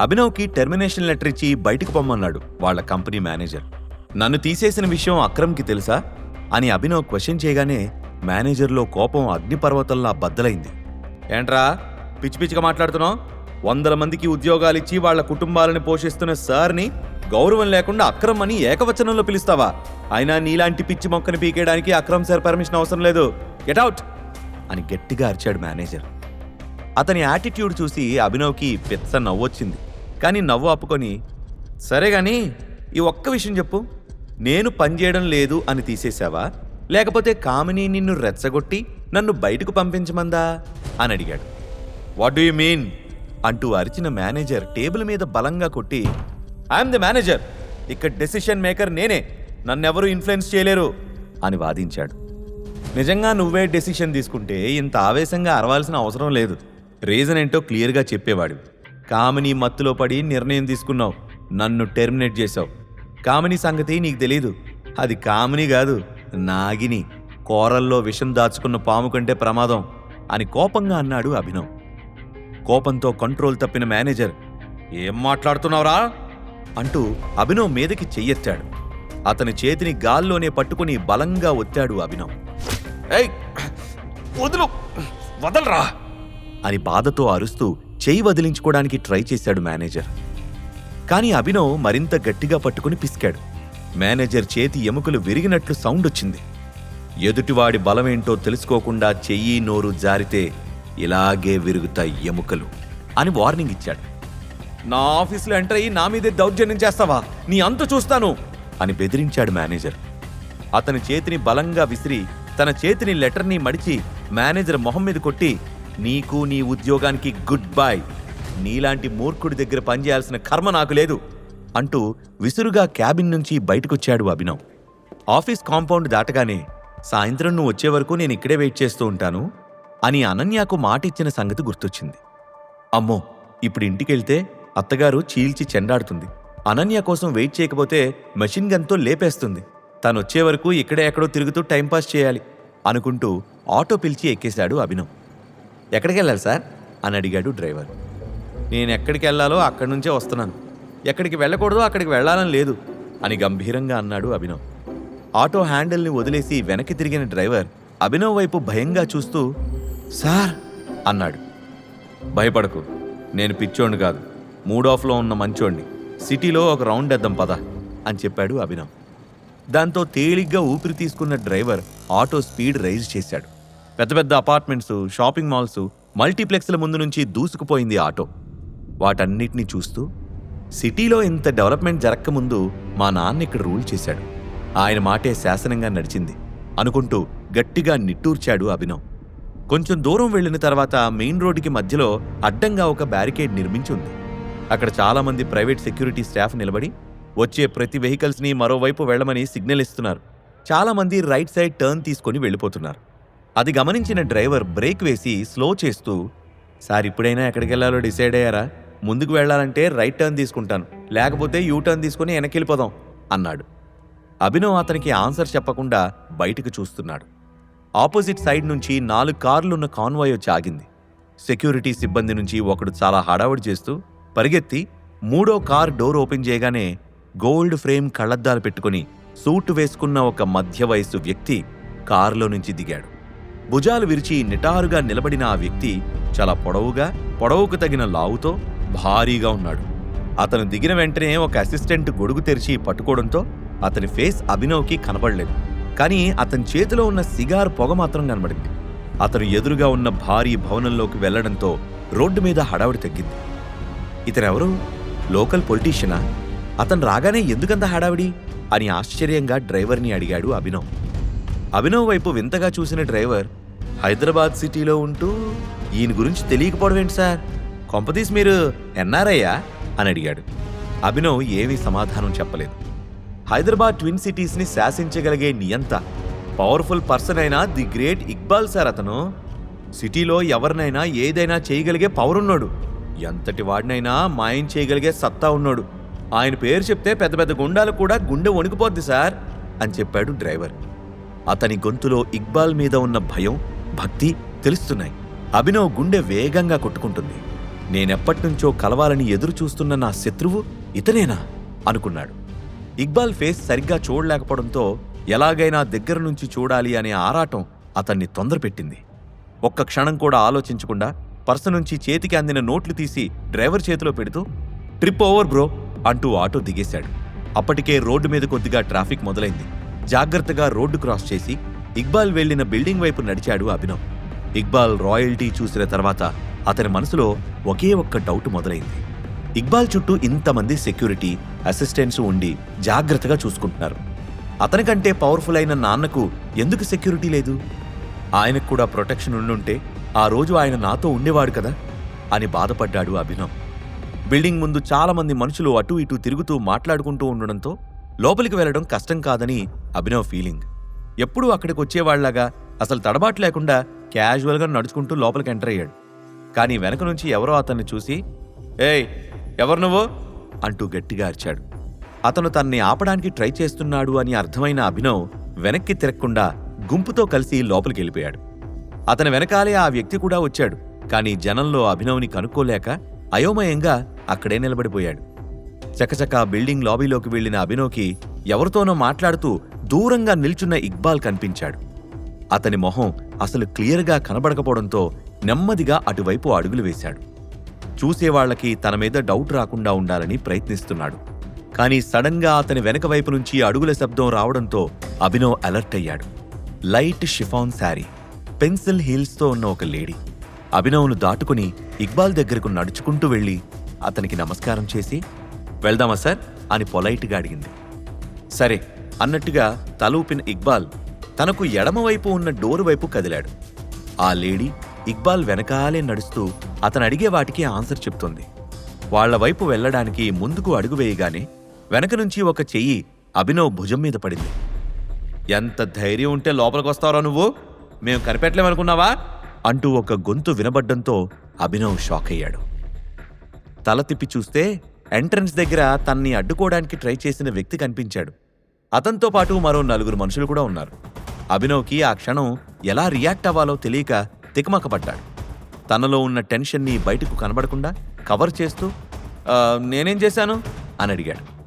అభినవ్కి termination letter ఇచ్చి బయటకు పొమ్మన్నాడు వాళ్ళ కంపెనీ మేనేజర్. నన్ను తీసేసిన విషయం అక్రమ్కి తెలుసా? అని అభినవ్ క్వశ్చన్ చేయగానే మేనేజర్లో కోపం అగ్నిపర్వతంలా బద్దలైంది. ఏంట్రా పిచ్చి పిచ్చిగా మాట్లాడుతున్నావు? వందల మందికి ఉద్యోగాలిచ్చి వాళ్ళ కుటుంబాలను పోషిస్తున్న సార్ని గౌరవం లేకుండా అక్రమ్ అని ఏకవచనంలో పిలుస్తావా? అయినా నీలాంటి పిచ్చి మొక్కని పీకేయడానికి అక్రమ్ సార్ పర్మిషన్ అవసరం లేదు. గెట్ అవుట్ అని గట్టిగా అరిచాడు మేనేజర్. అతని యాటిట్యూడ్ చూసి అభినవ్కి పెద్ద నవ్వొచ్చింది. కానీ నవ్వు ఆపుకొని సరే గాని ఈ ఒక్క విషయం చెప్పు. నేను పనిచేయడం లేదు అని తీసేశావా? లేకపోతే కామిని నిన్ను రెచ్చగొట్టి నన్ను బయటకు పంపించమందా? అని అడిగాడు. What do you mean? అంటూ అరిచిన మేనేజర్ టేబుల్ మీద బలంగా కొట్టి ఐఎమ్ ది మేనేజర్. ఇక్కడ డెసిషన్ మేకర్ నేనే. నన్నెవరూ ఇన్ఫ్లుయెన్స్ చేయలేరు అని వాదించాడు. నిజంగా నువ్వే డెసిషన్ తీసుకుంటే ఇంత ఆవేశంగా అరవాల్సిన అవసరం లేదు. రీజన్ ఏంటో క్లియర్గా చెప్పేవాడు కామిని మత్తులో పడి నిర్ణయం తీసుకున్నావు. నన్ను టెర్మినేట్ చేశావు. కామిని సంగతి నీకు తెలీదు. అది కామిని కాదు నాగిని. కోరల్లో విషం దాచుకున్న పాము కంటే ప్రమాదం అని కోపంగా అన్నాడు అభినవ్. కోపంతో కంట్రోల్ తప్పిన మేనేజర్ ఏం మాట్లాడుతున్నావురా? అంటూ అభినవ్ మీదకి చెయ్యెత్తాడు. అతని చేతిని గాల్లోనే పట్టుకుని బలంగా ఒత్తాడు అభినవ్. ఏయ్ వదులు వదలరా? అని బాధతో అరుస్తూ చెయ్యి వదిలించుకోవడానికి ట్రై చేశాడు మేనేజర్. కానీ అభినవ్ మరింత గట్టిగా పట్టుకుని పిసికాడు. మేనేజర్ చేతి ఎముకలు విరిగినట్లు సౌండ్ వచ్చింది. ఎదుటివాడి బలమేంటో తెలుసుకోకుండా చెయ్యి నోరు జారితే ఇలాగే విరుగుతాయి ఎముకలు అని వార్నింగ్ ఇచ్చాడు. నా ఆఫీసులో ఎంటర్ అయ్యి నా మీదే దౌర్జన్యం చేస్తావా? నీ అంత చూస్తాను అని బెదిరించాడు మేనేజర్. అతని చేతిని బలంగా విసిరి తన చేతిని లెటర్ని మడిచి మేనేజర్ మొహం మీద కొట్టి నీకు నీ ఉద్యోగానికి గుడ్ బై. నీలాంటి మూర్ఖుడి దగ్గర పనిచేయాల్సిన కర్మ నాకు లేదు అంటూ విసురుగా క్యాబిన్ నుంచి బయటకొచ్చాడు అభినవ్. ఆఫీస్ కాంపౌండ్ దాటగానే సాయంత్రం నువ్వు వచ్చే వరకు నేను ఇక్కడే వెయిట్ చేస్తూ ఉంటాను అని అనన్యకు మాటిచ్చిన సంగతి గుర్తొచ్చింది. అమ్మో ఇప్పుడు ఇంటికెళ్తే అత్తగారు చీల్చి చెండాడుతుంది. అనన్య కోసం వెయిట్ చేయకపోతే మెషిన్ గన్తో లేపేస్తుంది. తను వచ్చే వరకు ఇక్కడే ఎక్కడో తిరుగుతూ టైంపాస్ చేయాలి అనుకుంటూ ఆటో పిలిచి ఎక్కేశాడు అభినవ్. ఎక్కడికి వెళ్ళాలి సార్? అని అడిగాడు డ్రైవర్. నేను ఎక్కడికి వెళ్ళాలో అక్కడి నుంచే వస్తున్నాను. ఎక్కడికి వెళ్ళకూడదో అక్కడికి వెళ్ళాలని లేదు అని గంభీరంగా అన్నాడు అభినవ్. ఆటో హ్యాండిల్ని వదిలేసి వెనక్కి తిరిగిన డ్రైవర్ అభినవ్ వైపు భయంగా చూస్తూ సార్ అన్నాడు. భయపడకు నేను పిచ్చోండి కాదు మూడ్ ఆఫ్లో ఉన్న మంచోండి సిటీలో ఒక రౌండ్ వేద్దాం పద అని చెప్పాడు అభినవ్. దాంతో తేలిగ్గా ఊపిరి తీసుకున్న డ్రైవర్ ఆటో స్పీడ్ రైజ్ చేశాడు. పెద్ద పెద్ద అపార్ట్మెంట్స్ షాపింగ్ మాల్స్ మల్టీప్లెక్స్ల ముందు నుంచి దూసుకుపోయింది ఆటో. వాటన్నిటినీ చూస్తూ సిటీలో ఇంత డెవలప్మెంట్ జరక్కముందు మా నాన్న ఇక్కడ రూల్ చేశాడు. ఆయన మాటే శాసనంగా నడిచింది. అనుకుంటూ గట్టిగా నిట్టూర్చాడు అభినవ్. కొంచెం దూరం వెళ్ళిన తర్వాత మెయిన్ రోడ్డుకి మధ్యలో అడ్డంగా ఒక బ్యారికేడ్ నిర్మించి ఉంది. అక్కడ చాలామంది ప్రైవేట్ సెక్యూరిటీ స్టాఫ్ నిలబడి వచ్చే ప్రతి వెహికల్స్ని మరోవైపు వెళ్ళమని సిగ్నల్ ఇస్తున్నారు. చాలామంది రైట్ సైడ్ టర్న్ తీసుకొని వెళ్ళిపోతున్నారు. అది గమనించిన డ్రైవర్ బ్రేక్ వేసి స్లో చేస్తూ సార్ ఇప్పుడైనా ఎక్కడికి వెళ్ళాలో డిసైడ్ అయ్యారా? ముందుకు వెళ్ళాలంటే రైట్ టర్న్ తీసుకుంటాను. లేకపోతే యూ టర్న్ తీసుకుని వెనక్కి అన్నాడు. అభినవ్ అతనికి ఆన్సర్ చెప్పకుండా బయటకు చూస్తున్నాడు. ఆపోజిట్ సైడ్ నుంచి నాలుగు కార్లున్న కాన్వాయ్ వచ్చి ఆగింది సెక్యూరిటీ సిబ్బంది నుంచి ఒకడు చాలా హడావుడి చేస్తూ పరిగెత్తి మూడో కార్ డోర్ ఓపెన్ చేయగానే గోల్డ్ ఫ్రేమ్ కళ్ళద్దాలు పెట్టుకుని సూట్ వేసుకున్న ఒక మధ్య వయస్సు వ్యక్తి కారులో నుంచి దిగాడు. భుజాలు విరిచి నిటారుగా నిలబడిన ఆ వ్యక్తి చాలా పొడవుగా పొడవుకు తగిన లావుతో భారీగా ఉన్నాడు. అతను దిగిన వెంటనే ఒక అసిస్టెంట్ గొడుగు తెరిచి పట్టుకోవడంతో అతని ఫేస్ అభినవ్కి కనబడలేదు. కానీ అతని చేతిలో ఉన్న సిగార్ పొగ మాత్రం కనబడింది. అతను ఎదురుగా ఉన్న భారీ భవనంలోకి వెళ్ళడంతో రోడ్డు మీద హడావుడి తగ్గింది. ఇతనెవరు? లోకల్ పొలిటీషియనా? అతను రాగానే ఎందుకంత హడావిడి? అని ఆశ్చర్యంగా డ్రైవర్ని అడిగాడు అభినవ్. అభినవ్ వైపు వింతగా చూసిన డ్రైవర్ హైదరాబాద్ సిటీలో ఉంటూ ఈయన గురించి తెలియకపోవడం ఏంటి సార్? కొంపతీస్ మీరు ఎన్ఆర్ఐయా అని అడిగాడు. అభినవ్ ఏమీ సమాధానం చెప్పలేదు. హైదరాబాద్ ట్విన్ సిటీస్ని శాసించగలిగే నియంత పవర్ఫుల్ పర్సన్ అయినా ది గ్రేట్ ఇక్బాల్ సార్ అతను సిటీలో ఎవరినైనా ఏదైనా చేయగలిగే పవర్ ఉన్నాడు. ఎంతటి వాడినైనా మాయం చేయగలిగే సత్తా ఉన్నాడు. ఆయన పేరు చెప్తే పెద్ద పెద్ద గుండాలు కూడా గుండె వణికిపోద్ది సార్ అని చెప్పాడు డ్రైవర్. అతని గొంతులో ఇక్బాల్ మీద ఉన్న భయం భక్తి తెలుస్తున్నాయి. అభినవ్ గుండె వేగంగా కొట్టుకుంటుంది. నేనెప్పటినుంచో కలవాలని ఎదురు చూస్తున్న నా శత్రువు ఇతనేనా? అనుకున్నాడు. ఇక్బాల్ ఫేస్ సరిగ్గా చూడలేకపోవడంతో ఎలాగైనా దగ్గర నుంచి చూడాలి అనే ఆరాటం అతన్ని తొందరపెట్టింది. ఒక్క క్షణం కూడా ఆలోచించకుండా పర్సు నుంచి చేతికి అందిన నోట్లు తీసి డ్రైవర్ చేతిలో పెడుతూ ట్రిప్ ఓవర్ బ్రో అంటూ ఆటో దిగేశాడు. అప్పటికే రోడ్డు మీద కొద్దిగా ట్రాఫిక్ మొదలైంది. జాగ్రత్తగా రోడ్డు క్రాస్ చేసి ఇక్బాల్ వెళ్ళిన బిల్డింగ్ వైపు నడిచాడు అభినవ్. ఇక్బాల్ రాయల్టీ చూసిన తర్వాత అతని మనసులో ఒకే ఒక్క డౌట్ మొదలైంది. ఇక్బాల్ చుట్టూ ఇంతమంది సెక్యూరిటీ అసిస్టెంట్స్ ఉండి జాగ్రత్తగా చూసుకుంటున్నారు. అతనికంటే పవర్ఫుల్ అయిన నాన్నకు ఎందుకు సెక్యూరిటీ లేదు? ఆయనకు కూడా ప్రొటెక్షన్ ఉండుంటే ఆ రోజు ఆయన నాతో ఉండేవాడు కదా అని బాధపడ్డాడు అభినవ్. బిల్డింగ్ ముందు చాలామంది మనుషులు అటూ ఇటూ తిరుగుతూ మాట్లాడుకుంటూ ఉండడంతో లోపలికి వెళ్ళడం కష్టం కాదని అభినవ్ ఫీలింగ్. ఎప్పుడూ అక్కడికి వచ్చేవాళ్ళాగా. అసలు తడబాటు లేకుండా క్యాజువల్గా నడుచుకుంటూ లోపలికి ఎంటర్ అయ్యాడు. కానీ వెనక నుంచి ఎవరో అతన్ని చూసి ఏయ్ ఎవరు నువ్వు? అంటూ గట్టిగా అరిచాడు. అతను తన్ని ఆపడానికి ట్రై చేస్తున్నాడు అని అర్థమైన అభినవ్ వెనక్కి తిరగకుండా గుంపుతో కలిసి లోపలికి వెళ్ళిపోయాడు. అతని వెనకాలే ఆ వ్యక్తి కూడా వచ్చాడు. కానీ జనంలో అభినవ్ని కనుక్కోలేక అయోమయంగా అక్కడే నిలబడిపోయాడు. చకచకా బిల్డింగ్ లాబీలోకి వెళ్ళిన అభినవ్కి ఎవరితోనో మాట్లాడుతూ దూరంగా నిల్చున్న ఇక్బాల్ కనిపించాడు. అతని మొహం అసలు క్లియర్గా కనబడకపోవడంతో నెమ్మదిగా అటువైపు అడుగులు వేశాడు. చూసేవాళ్ళకి తన మీద డౌట్ రాకుండా ఉండాలని ప్రయత్నిస్తున్నాడు. కానీ సడన్గా అతని వెనక వైపు నుంచి అడుగుల శబ్దం రావడంతో అభినవ్ అలర్ట్ అయ్యాడు. లైట్ షిఫాన్ శారీ పెన్సిల్ హీల్స్తో ఉన్న ఒక లేడీ. అభినవ్ను దాటుకుని ఇక్బాల్ దగ్గరకు నడుచుకుంటూ వెళ్ళి అతనికి నమస్కారం చేసి వెళ్దామా సార్? అని పొలైట్గా అడిగింది. సరే అన్నట్టుగా తల ఊపిన ఇక్బాల్ తనకు ఎడమవైపు ఉన్న డోరు వైపు కదిలాడు. ఆ లేడీ ఇక్బాల్ వెనకాలే నడుస్తూ అతను అడిగే వాటికి ఆన్సర్ చెప్తుంది. వాళ్ళ వైపు వెళ్ళడానికి ముందుకు అడుగు వేయగానే వెనక నుంచి ఒక చెయ్యి అభినవ్ భుజం మీద పడింది. ఎంత ధైర్యం ఉంటే లోపలికొస్తావరా నువ్వు? మేము కనిపెట్టలేమనుకున్నావా? అంటూ ఒక గొంతు వినబడ్డంతో అభినవ్ షాక్ అయ్యాడు తల తిప్పి చూస్తే ఎంట్రన్స్ దగ్గర తన్ని అడ్డుకోవడానికి ట్రై చేసిన వ్యక్తి కనిపించాడు. అతనితో పాటు మరో నలుగురు మనుషులు కూడా ఉన్నారు. అభినవ్కి ఆ క్షణం ఎలా రియాక్ట్ అవ్వాలో తెలియక తికమకపడ్డాడు. తనలో ఉన్న టెన్షన్ని బయటకు కనబడకుండా కవర్ చేస్తూ నేనేం చేశాను? అని అడిగాడు.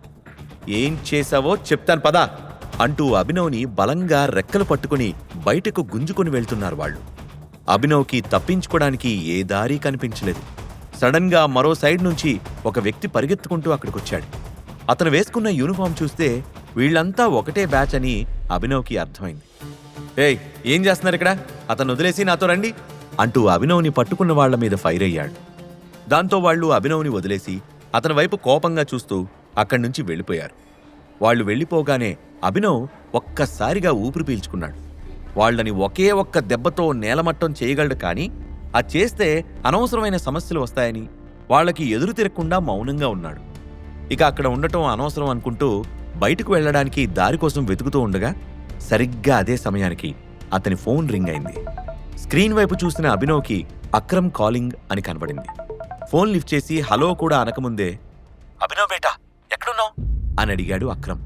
ఏం చేశావో చెప్తాను పదా అంటూ అభినవ్ని బలంగా రెక్కలు పట్టుకుని బయటకు గుంజుకొని వెళ్తున్నారు వాళ్ళు. అభినవ్కి తప్పించుకోవడానికి ఏ దారి కనిపించలేదు. సడన్గా మరో సైడ్ నుంచి ఒక వ్యక్తి పరిగెత్తుకుంటూ అక్కడికొచ్చాడు. అతను వేసుకున్న యూనిఫామ్ చూస్తే వీళ్ళంతా ఒకటే బ్యాచ్ అని అభినవ్కి అర్థమైంది. ఏయ్ ఏం చేస్తున్నారు ఇక్కడ? అతను వదిలేసి నాతో రండి అంటూ అభినవ్ని పట్టుకున్న వాళ్ళ మీద ఫైర్ అయ్యాడు. దాంతో వాళ్ళు అభినవ్ని వదిలేసి అతని వైపు కోపంగా చూస్తూ అక్కడి నుంచి వెళ్ళిపోయారు. వాళ్ళు వెళ్ళిపోగానే అభినవ్ ఒక్కసారిగా ఊపిరి పీల్చుకున్నాడు. వాళ్ళని ఒకే ఒక్క దెబ్బతో నేలమట్టం చేయగలడు కానీ అది చేస్తే అనవసరమైన సమస్యలు వస్తాయని వాళ్ళకి ఎదురు తిరగకుండా మౌనంగా ఉన్నాడు. ఇక అక్కడ ఉండటం అనవసరం అనుకుంటూ బయటకు వెళ్ళడానికి దారి కోసం వెతుకుతూ ఉండగా సరిగ్గా అదే సమయానికి అతని ఫోన్ రింగ్ అయింది. స్క్రీన్ వైపు చూసిన అభినవ్కి అక్రమ్ కాలింగ్ అని కనబడింది. ఫోన్ లిఫ్ట్ చేసి హలో కూడా అనకముందే అభినవ్ బేటా ఎక్కడున్నావు? అని అడిగాడు అక్రమ్.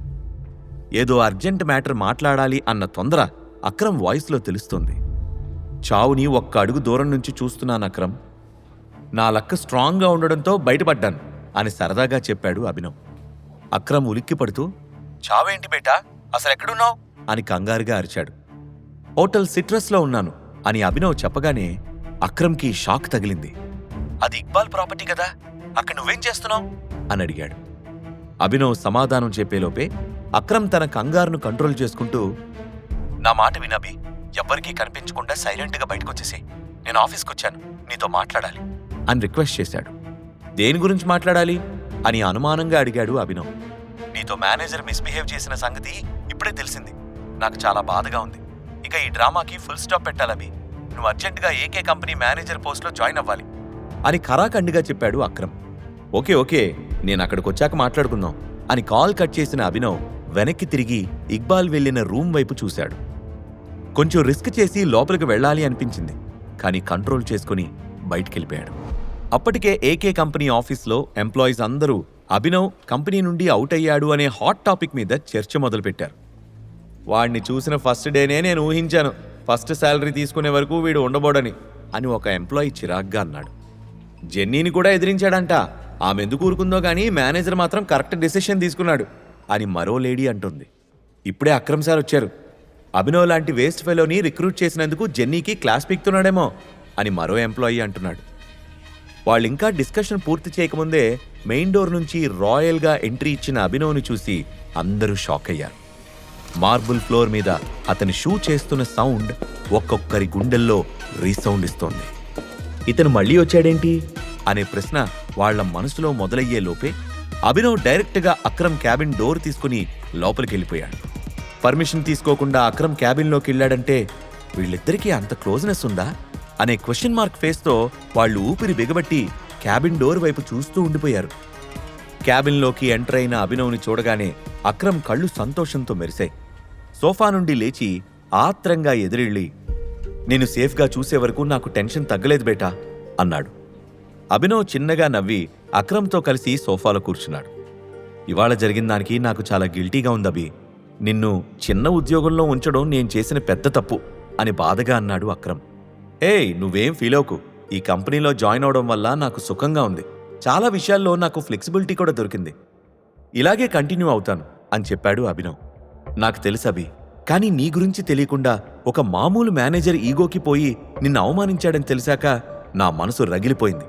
ఏదో అర్జెంట్ మ్యాటర్ మాట్లాడాలి అన్న తొందర అక్రమ్ వాయిస్లో తెలుస్తుంది. చావుని ఒక్క అడుగు దూరం నుంచి చూస్తున్నాను అక్రమ్. నా లక్క స్ట్రాంగ్గా ఉండడంతో బయటపడ్డాను అని సరదాగా చెప్పాడు అభినవ్. అక్రమ్ ఉలిక్కిపడుతూ చావేంటి బేటా? అసలు ఎక్కడున్నావు? అని కంగారుగా అరిచాడు. హోటల్ సిట్రస్లో ఉన్నాను అని అభినవ్ చెప్పగానే అక్రమ్కి షాక్ తగిలింది. అది ఇక్బాల్ ప్రాపర్టీ కదా? అక్కడ నువ్వేం చేస్తున్నావు? అని అడిగాడు. అభినవ్ సమాధానం చెప్పేలోపే అక్రమ్ తన కంగారును కంట్రోల్ చేసుకుంటూ నా మాట వినబి ఎవ్వరికీ కనిపించకుండా సైలెంట్గా బయటకొచ్చేసి నేను ఆఫీస్కి వచ్చాను నీతో మాట్లాడాలి. అని రిక్వెస్ట్ చేశాడు. దేని గురించి మాట్లాడాలి? అని అనుమానంగా అడిగాడు అభినవ్. నీతో మేనేజర్ మిస్బిహేవ్ చేసిన సంగతి ఇప్పుడే తెలిసింది. నాకు చాలా బాధగా ఉంది. ఇక ఈ డ్రామాకి ఫుల్ స్టాప్ పెట్టాలవి నువ్వు అర్జెంటుగా ఏకే కంపెనీ మేనేజర్ పోస్ట్లో జాయిన్ అవ్వాలి. అని ఖరాఖండిగా చెప్పాడు అక్రమ్. ఓకే ఓకే నేను అక్కడికి వచ్చాక మాట్లాడుకుందాం. అని కాల్ కట్ చేసిన అభినవ్ వెనక్కి తిరిగి ఇక్బాల్ వెళ్ళిన రూమ్ వైపు చూశాడు. కొంచెం రిస్క్ చేసి లోపలికి వెళ్ళాలి అనిపించింది. కానీ కంట్రోల్ చేసుకుని బయటికెళ్ళిపోయాడు. అప్పటికే ఏకే కంపెనీ ఆఫీస్లో ఎంప్లాయీస్ అందరూ అభినవ్ కంపెనీ నుండి అవుట్ అయ్యాడు అనే హాట్ టాపిక్ మీద చర్చ మొదలుపెట్టారు. వాడిని చూసిన ఫస్ట్ డేనే నేను ఊహించాను. ఫస్ట్ శాలరీ తీసుకునే వరకు వీడు ఉండబోడని అని ఒక ఎంప్లాయీ చిరాగ్గా అన్నాడు. జెన్నీని కూడా ఎదిరించాడంట. ఆమె ఎందుకు ఊరుకుందో కానీ మేనేజర్ మాత్రం కరెక్ట్ డెసిషన్ తీసుకున్నాడు అని మరో లేడీ అంటుంది. ఇప్పుడే అక్రమ్ సార్ వచ్చారు. అభినవ్ లాంటి వేస్ట్ ఫెలోని రిక్రూట్ చేసినందుకు జెన్నీకి క్లాస్ పీక్తున్నాడేమో అని మరో ఎంప్లాయీ అంటున్నాడు. వాళ్ళు ఇంకా డిస్కషన్ పూర్తి చేయకముందే మెయిన్ డోర్ నుంచి రాయల్గా ఎంట్రీ ఇచ్చిన అభినవ్ని చూసి అందరూ షాక్ అయ్యారు. మార్బుల్ ఫ్లోర్ మీద అతని షూ చేస్తున్న సౌండ్ ఒక్కొక్కరి గుండెల్లో రీసౌండ్ ఇస్తోంది. ఇతను మళ్ళీ వచ్చాడేంటి? అనే ప్రశ్న వాళ్ళ మనసులో మొదలయ్యే లోపే అభినవ్ డైరెక్ట్గా అక్రమ్ క్యాబిన్ డోర్ తీసుకుని లోపలికి వెళ్ళిపోయాడు పర్మిషన్ తీసుకోకుండా అక్రమ్ క్యాబిన్లోకి వెళ్ళాడంటే వీళ్ళిద్దరికీ అంత క్లోజ్నెస్ ఉందా? అనే క్వశ్చన్ మార్క్ ఫేస్తో వాళ్ళు ఊపిరి బిగబట్టి క్యాబిన్ డోర్ వైపు చూస్తూ ఉండిపోయారు. క్యాబిన్లోకి ఎంటర్ అయిన అభినవ్ని చూడగానే అక్రమ్ కళ్ళు సంతోషంతో మెరిశాయి. సోఫా నుండి లేచి ఆత్రంగా ఎదురెళ్ళి నేను సేఫ్గా చూసే వరకు నాకు టెన్షన్ తగ్గలేదు బేటా అన్నాడు. అభినవ్ చిన్నగా నవ్వి అక్రమ్తో కలిసి సోఫాలో కూర్చున్నాడు. ఇవాళ జరిగిన దానికి నాకు చాలా గిల్టీగా ఉంది అభి. నిన్ను చిన్న ఉద్యోగంలో ఉంచడం నేను చేసిన పెద్ద తప్పు అని బాధగా అన్నాడు అక్రమ్. ఏయ్ నువ్వేం ఫీల్ అవ్వకు. ఈ కంపెనీలో జాయిన్ అవడం వల్ల నాకు సుఖంగా ఉంది. చాలా విషయాల్లో నాకు ఫ్లెక్సిబిలిటీ కూడా దొరికింది. ఇలాగే కంటిన్యూ అవుతాను అని చెప్పాడు అభినవ్. నాకు తెలుసు అభి కానీ నీ గురించి తెలియకుండా ఒక మామూలు మేనేజర్ ఈగోకి పోయి నిన్ను అవమానించాడని తెలిసాక నా మనసు రగిలిపోయింది.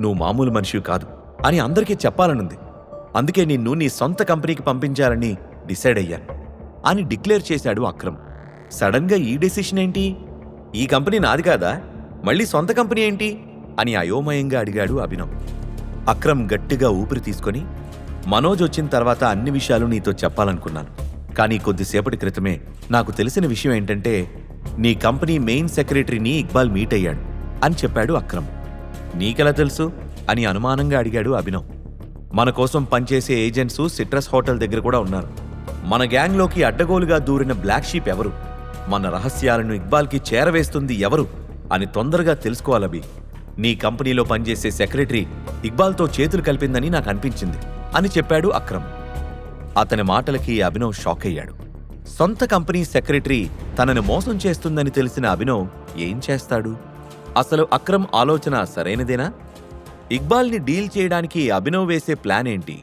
నువ్వు మామూలు మనిషివి కాదు అని అందరికీ చెప్పాలనుంది. అందుకే నిన్ను నీ సొంత కంపెనీకి పంపించాలని డిసైడ్ అయ్యాను అని డిక్లేర్ చేశాడు అక్రమ్. సడన్గా ఈ డెసిషన్ ఏంటి? ఈ కంపెనీ నాది కాదా? మళ్ళీ సొంత కంపెనీ ఏంటి? అని అయోమయంగా అడిగాడు అభినవ్. అక్రమ్ గట్టిగా ఊపిరి తీసుకొని మనోజ్ వచ్చిన తర్వాత అన్ని విషయాలు నీతో చెప్పాలనుకున్నాను. కానీ కొద్దిసేపటి క్రితమే నాకు తెలిసిన విషయం ఏంటంటే నీ కంపెనీ మెయిన్ సెక్రటరీని ఇక్బాల్ మీట్ అయ్యాడు అని చెప్పాడు అక్రమ్. నీకెలా తెలుసు? అని అనుమానంగా అడిగాడు అభినవ్. మన కోసం పనిచేసే ఏజెంట్స్ సిట్రస్ హోటల్ దగ్గర కూడా ఉన్నారు. మన గ్యాంగ్లోకి అడ్డగోలుగా దూరిన బ్లాక్ షీప్ ఎవరు? మన రహస్యాలను ఇక్బాల్కి చేరవేస్తుంది ఎవరు? అని తొందరగా తెలుసుకోవాలబి నీ కంపెనీలో పనిచేసే సెక్రటరీ ఇక్బాల్తో చేతులు కలిపిందని నాకు అనిపించింది అని చెప్పాడు అక్రమ్. అతని మాటలకి అభినవ్ షాక్ అయ్యాడు. సొంత కంపెనీ సెక్రటరీ తనను మోసం చేస్తుందని తెలిసిన అభినవ్ ఏం చేస్తాడు? అసలు అక్రమ్ ఆలోచన సరైనదేనా? ఇక్బాల్ని డీల్ చేయడానికి అభినవ్ వేసే ప్లాన్ ఏంటి?